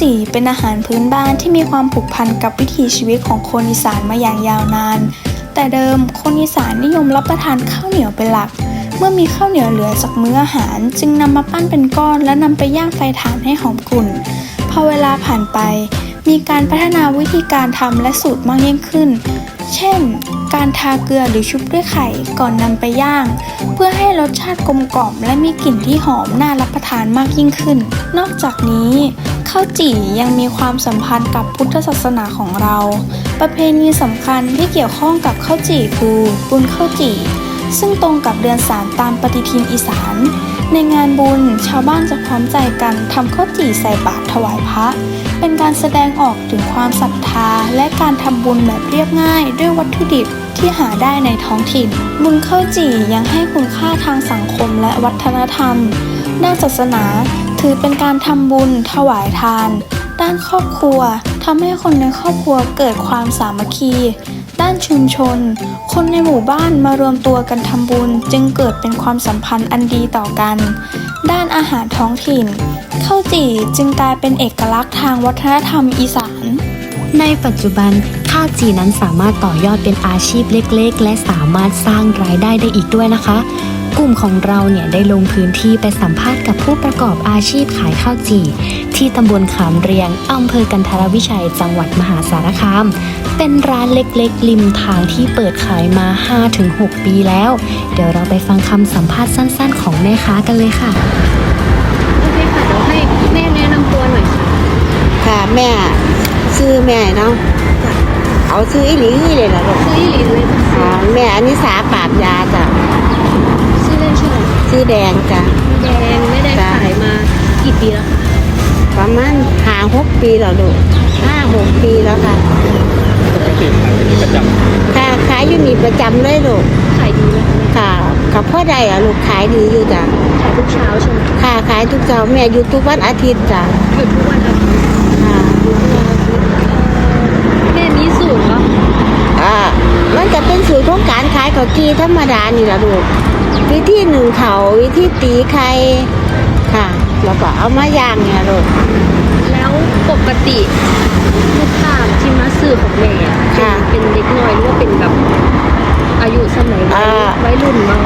จี่เป็นอาหารพื้นบ้านที่มีความผูกพันกับวิถีชีวิตของคนอีสานมาอย่างยาวนาน แต่เดิมคนอีสานนิยมรับประทานข้าวเหนียวเป็นหลัก เมื่อมีข้าวเหนียวเหลือจากมื้ออาหาร จึงนำมาปั้นเป็นก้อนและนำไปย่างไฟถ่านให้หอมกลุ่น พอเวลาผ่านไป มีการพัฒนาวิธีการทำและสูตรมากยิ่งขึ้น เช่น การทาเกลือหรือชุบด้วยไข่ก่อนนำไปย่าง เพื่อให้รสชาติกลมกล่อม และมีกลิ่นที่หอมน่ารับประทานมากยิ่งขึ้น นอกจากนี้ ข้าวจี่ยังมีความสัมพันธ์กับพุทธศาสนาของเรา ประเพณีสำคัญที่เกี่ยวข้องกับข้าวจี่คือบุญข้าวจี่ซึ่งตรงกับเดือนสามตามปฏิทินอีสาน ในงานบุญชาวบ้านจะพร้อมใจกันทำข้าวจี่ใส่บาตรถวายพระ เป็นการแสดงออกถึงความศรัทธา และการทำบุญแบบเรียบง่ายด้วยวัตถุดิบที่หาได้ในท้องถิ่น บุญข้าวจี่ยังให้คุณค่าทางสังคมและวัฒนธรรม ด้านศาสนา ถือเป็นการทำบุญ ถวายทาน ด้านครอบครัวทำให้คนในครอบครัวเกิดความสามัคคี ด้านชุมชน คนในหมู่บ้านมารวมตัวกันทำบุญ จึงเกิดเป็นความสัมพันธ์อันดีต่อกัน ด้านอาหารท้องถิ่นข้าวจี่จึงกลายเป็นเอกลักษณ์ทางวัฒนธรรมอีสาน ในปัจจุบันข้าวจีนั้นสามารถต่อยอดเป็นอาชีพเล็ก ๆ และสามารถสร้างรายได้ได้อีกด้วยนะคะ กลุ่มของเราเนี่ยได้ลงพื้นที่ไปสัมภาษณ์กับผู้ประกอบอาชีพขายข้าวจี่ ที่ตำบลขามเรียงอำเภอกันทรวิชัย จังหวัดมหาสารคาม เป็นร้านเล็กๆ ริมทางที่เปิดขายมา 5-6 ปีแล้ว เดี๋ยวเราไปฟังคำสัมภาษณ์สั้น ๆ ของแม่ค้ากันเลยค่ะ โอเคค่ะเดี๋ยวให้แม่แนะนำตัวหน่อยค่ะค่ะแม่ชื่อแม่เนาะเอาชื่ออีหลีเลยล่ะลูกชื่ออีหลีเลยจ้ะอ่าแม่อนิสาปราบยาจ้ะชื่อเล่น ชื่ออะไรชื่อแดงจ้ะแดงไม่ได้จ้ะขายมากี่ปีแล้วคะประมาณห้าหกปีแล้วลูกห้าหกปีแล้วค่ะค่ะขายอยู่นี่ประจำเลยลูกขายดีไหมคะแม่ค่ะกับพ่อใดอะลูกขายดีอยู่จ้ะขายทุกเช้าใช่ไหมค่ะขายทุกเช้าแม่อยู่ทุกวันอาทิตย์จ้ะหยุดทุกวันอาทิตย์ค่ะอยู่ทุกวันอาทิตย์แม่มีสูตรปะอ่ามันจะเป็นสูตรของการขายข้าวจีธรรมดานี่ล่ะลูก วิธีหนึ่งเขาวิธีตีไข่ค่ะ แล้วก็เอามาย่างเนี่ยลูกแล้วปกติลูกค้าที่มาซื้อของแม่อะค่ะเป็นเป็นเด็กน้อยหรือว่าเป็นแบบอายุสมัยวัยอ่า วัยรุ่นมา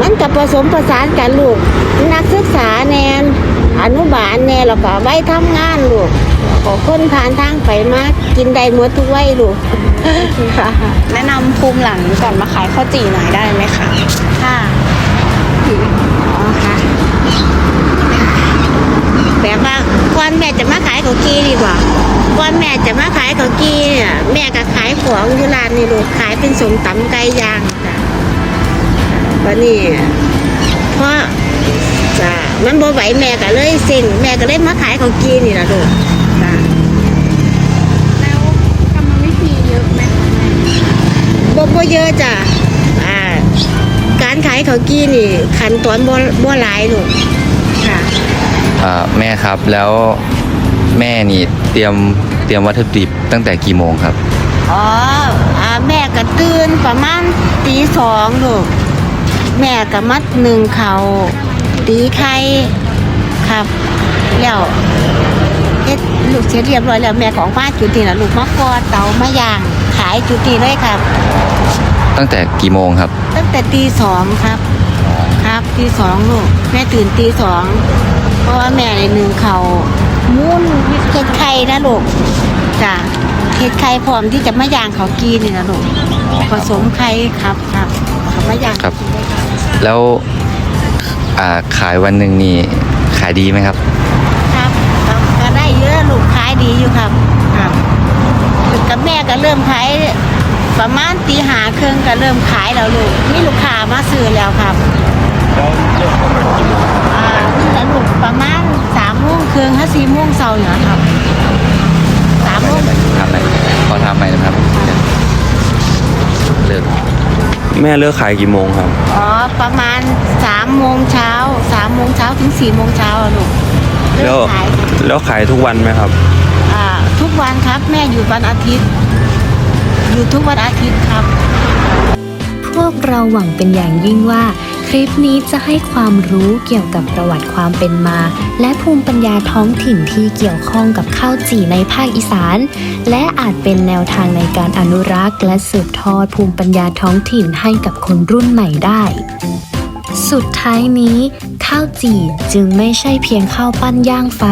มันจะผสมประสานกันลูก นักศึกษาแนนอนุบาลแนแล้วก็ไว้ทำงานลูกก็คนผ่านทางไปมากินได้หมดทุกวัยลูก แนะนำภูมิหลังก่อนมาขายข้าวจี่หน่อยได้ไหมคะค่ะอ๋อค่ะแบบว่าก่อนแม่จะมาขายข้าวกี้ดีกว่าก่อนแม่จะมาขายข้าวกี้เนี่ยแม่ก็ขายของอยู่ร้านนี่ลูกขายเป็นสมตำไก่ย่างจ้ะวันนี้เพราะจ้ะมันบ่ไหวแม่ก็เลยเซ็งแม่ก็เลยมาขายข้าวกี้นี่ละลูกจ้ะ แล้วกรรมวิธีเยอะไหมคะแม่ บ่บ่เยอะจ้ะอ่าการขายข้าวกี้นี่ขั้นตอนบ่บ่หลายลูกค่ะอ่าแม่ครับแล้วแม่นี่เตรียมเตรียมวัตถุดิบตั้งแต่กี่โมงครับ อ๋ออ่าแม่ก็ตื่นประมาณตีสองลูกแม่ก็มัดหนึ่งเขาตีไข่ครับ แล้วเฮ็ดลูกเสร็จเรียบร้อยแล้วแม่ของฟ้าจุดนี้ล่ะลูกมากอดเตามาย่าง ขายจุดนี้เลยครับ ตั้งแต่กี่โมงครับ ตั้งแต่ตีสองครับ ครับตีสองลูกแม่ตื่นตีสองเพราะว่าแม่ในหนึ่งเขามุนเห็ดไข่นะลูกจ้ะเห็ดไข่พร้อมที่จะมาย่างเขาวกีนี่นะลูกผสมไข่ครับครับเขามาย่างครับ แล้วอ่าขายวันหนึ่งนี่ขายดีไหมครับ ครับครับก็ได้เยอะลูกขายดีอยู่ครับครับกับแม่ก็เริ่มขายประมาณตีหาเครึ่องก็เริ่มขายแล้วลูกนี่ลูกค้ามาซื้อแล้วครับอ่านี่แหละลูกประมาณสามโมงครึ่งถ้าสี่โมงเช้าเนี่ยครับสามโมงทำอะไหมขอทำไหมนะครับเลิกแม่เลิกขายกี่โมงครับ อ๋อประมาณสามโมงเช้าสามโมงเช้าถึงสี่โมงเช้าอะลูกเริ่แล้วมขาย แล้วขายทุกวันไหมครับ วันครับ แม่อยู่วันอาทิตย์อยู่ทุกวันอาทิตย์ครับภูวกเราหวังเป็นอย่างยิ่งว่า คลิปนี้จะให้ความรู้เกี่ยวกับประวัติความเป็นมา และภูมิปัญญาท้องถิ่นที่เกี่ยวข้องกับข้าวจี่ในภาคอีสาน และอาจเป็นแนวทางในการอนุรักษ์ และสืบทอดภูมิปัญญาท้องถิ่นให้กับคนรุ่นใหม่ได้ สุดท้ายนี้ข้าวจี่จึงไม่ใช่เพียงข้าวปั้นย่างไฟ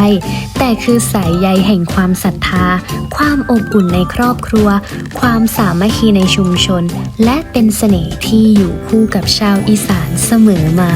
แต่คือสายใยแห่งความศรัทธา ความอบอุ่นในครอบครัว ความสามัคคีในชุมชน และเป็นเสน่ห์ที่อยู่คู่กับชาวอีสานเสมอมา